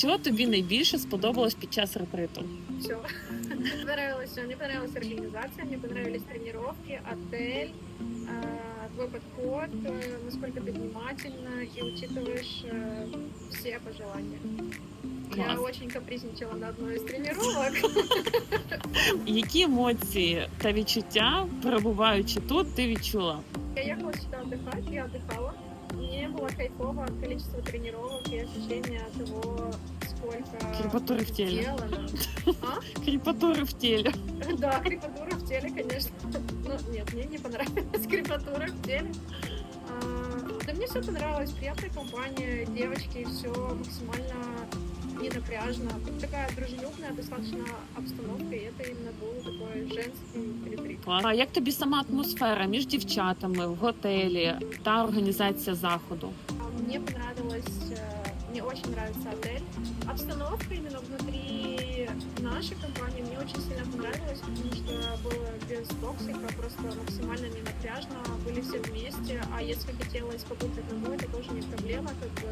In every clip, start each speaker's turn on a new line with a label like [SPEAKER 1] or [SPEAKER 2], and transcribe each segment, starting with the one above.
[SPEAKER 1] Що тобі найбільше сподобалось під час ретриту?
[SPEAKER 2] Все. Мне понравилось все. Мне понравилась организация, мне понравились тренировки, отель, э, твой подход, э, насколько ты внимательно и учитываешь э, все пожелания. Я
[SPEAKER 1] Класс.
[SPEAKER 2] очень капризничала на одной из тренировок.
[SPEAKER 1] Які емоції та відчуття, перебуваючи тут, ти відчула?
[SPEAKER 2] Я ехала сюда отдыхать, я отдыхала. Мне было кайфово от количества тренировок и ощущения того, сколько
[SPEAKER 1] Крепатуры в теле.
[SPEAKER 2] сделано.
[SPEAKER 1] Крепатуры в теле.
[SPEAKER 2] Да, крепатура в теле, конечно. Ну, нет, мне не понравилась крепатура в теле. А, да мне все понравилось, приятная компания, девочки, все максимально не напряжно. Такая дружелюбная достаточно обстановка, и это именно был такой женский ретрит.
[SPEAKER 1] Клас. А як тобі сама атмосфера між дівчатами в готелі та організація заходу?
[SPEAKER 2] А Мне понравилось, э, мне очень нравится отель. Обстановка именно внутри нашей компании мне очень сильно понравилась, потому что было без токсика, просто максимально не напряжно, были все вместе, а если хотелось побыть одному, это тоже не проблема, как бы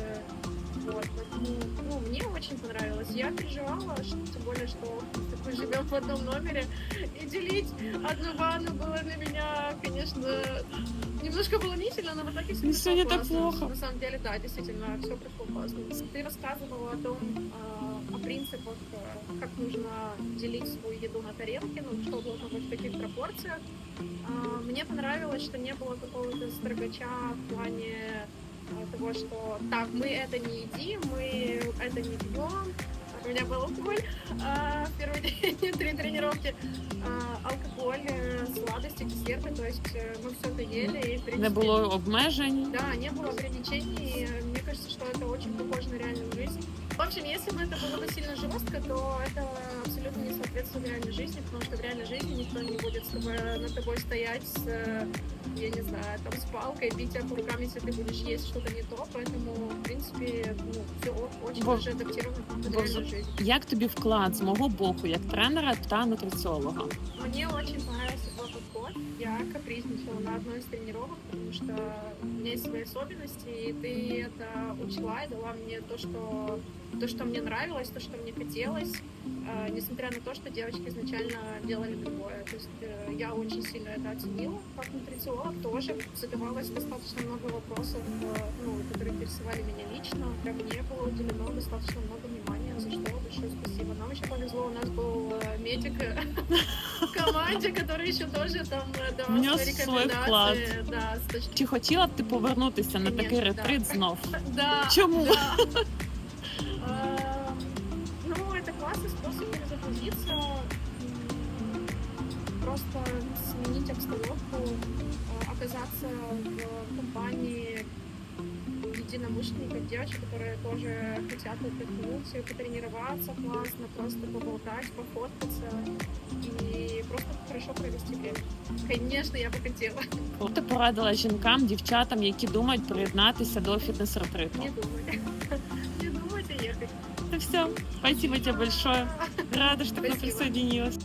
[SPEAKER 2] вот, поэтому, ну, мне очень понравилось. Я переживала, что, тем более, что мы живем в одном номере, и делить одну ванну было для меня, конечно, немножко волнительно, но в итоге все
[SPEAKER 1] всё не так плохо.
[SPEAKER 2] На самом деле, да, действительно, все прошло классно. Ты рассказывала о том, а, о принципах, а, как нужно делить свою еду на тарелки, ну, что должно быть в каких пропорциях. А, Мне понравилось, что не было какого-то строгача в плане того, что так, мы это не едим, мы это не пьем. У меня был алкоголь три тренировки. А, алкоголь, э, сладости, десерты, то есть э, мы все это ели. И,
[SPEAKER 1] Не було обмежень.
[SPEAKER 2] да, не было ограничений. э, Мне кажется, что это очень похоже на реальную жизнь. В общем, если бы это было бы сильно жестко, то это абсолютно не соответствует реальной жизни, потому что в реальной жизни никто не будет с тобой, над тобой стоять с, э, я не знаю, там, с палкой, бить тебя по рукам, если ты будешь есть что-то не то. Поэтому, в принципе, ну, все очень
[SPEAKER 1] Бо-
[SPEAKER 2] даже адаптировано под
[SPEAKER 1] бо-
[SPEAKER 2] реальную жизнь.
[SPEAKER 1] Як тобі вклад з мого боку, як тренера та нутриціолога?
[SPEAKER 2] Мне очень понравился твой подход. Я капризничала на одной из тренировок, потому что у меня есть свои особенности, и ты это учла и дала мне то, что то, что мне нравилось, то, что мне хотелось, э, несмотря на то, что девочки изначально делали другое. То есть э, я очень сильно это оценила. Как нутрициолог тоже задавалось достаточно много вопросов, э, ну, которые интересовали меня лично. Для мне было уделено достаточно много внимания, за что большое спасибо. Нам еще повезло, у нас был э, медик э, в команде, который еще тоже там э, давал
[SPEAKER 1] Внес
[SPEAKER 2] свои
[SPEAKER 1] свой
[SPEAKER 2] рекомендации. Да, с точки
[SPEAKER 1] Чи хотіла б ти повернутися на такий
[SPEAKER 2] Конечно, да.
[SPEAKER 1] ретрит знов?
[SPEAKER 2] Да.
[SPEAKER 1] Чему?
[SPEAKER 2] да. Эм, Ну, это классный способ перезагрузиться. М, Просто сменить обстановку, э, оказаться в компании единомышленников, девочек, которые тоже хотят отдохнуть, потренироваться классно, просто поболтать, пофоткаться и просто хорошо провести время. Конечно, я бы хотела.
[SPEAKER 1] Коли ти порадила жінкам, дівчатам, які думають приєднатися до фітнес-ретриту?
[SPEAKER 2] Не думайте. Не думайте ехать.
[SPEAKER 1] Це все. Спасибо тебе большое. Рада, что ты
[SPEAKER 2] Спасибо.
[SPEAKER 1] присоединилась.